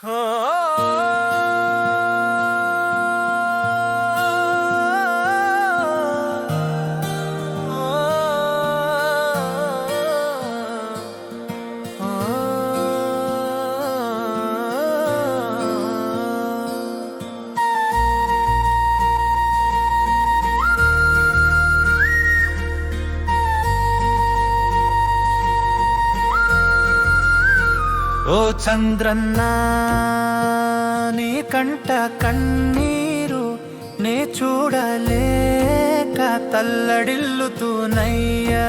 啊 ఓ చంద్రన్న నీ కంట కన్నీరు నే చూడలేక తల్లడిల్లుతూనయ్యా.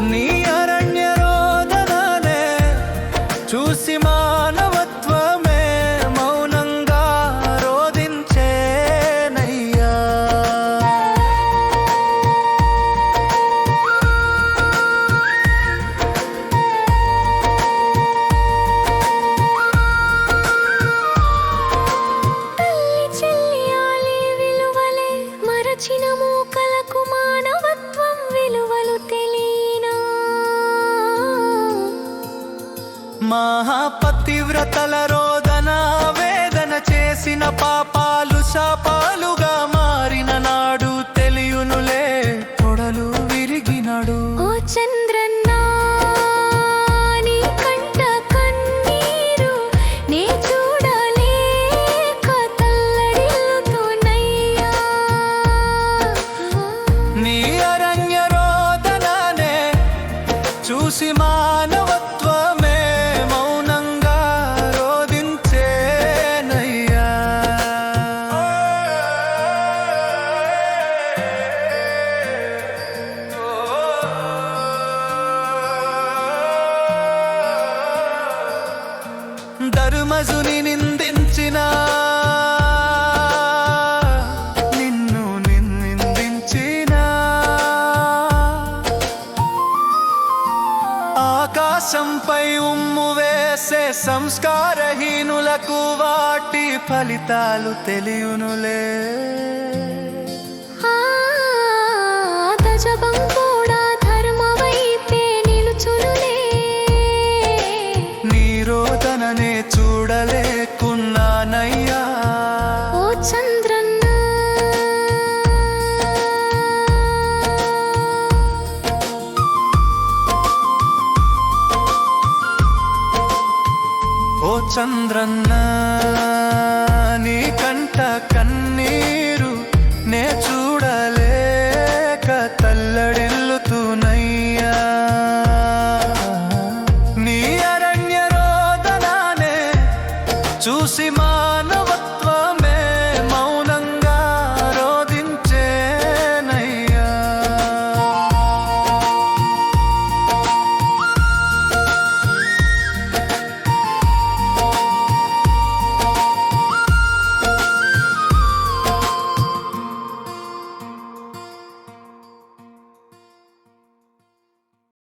నీ మహాపతివ్రతల రోదన వేదన చేసిన పాపాలు శాపాలుగా మారిన నాడు తెలియునులే తొడలు విరిగినడు. ఓ చంద్రన్న నీ అరణ్య రోదననే చూసి మానవత్వమే ధర్మజుని నిందించిన. నిన్ను నిందించిన. ఆకాశంపై ఉమ్ము వేసే సంస్కారహీనులకు వాటి ఫలితాలు తెలియనులే. చంద్రన్న నీ కంట కన్నీరు నే చూడలేక తల్లడిల్లుతూనయ్యా నీ అరణ్య రోదనానే చూసి మా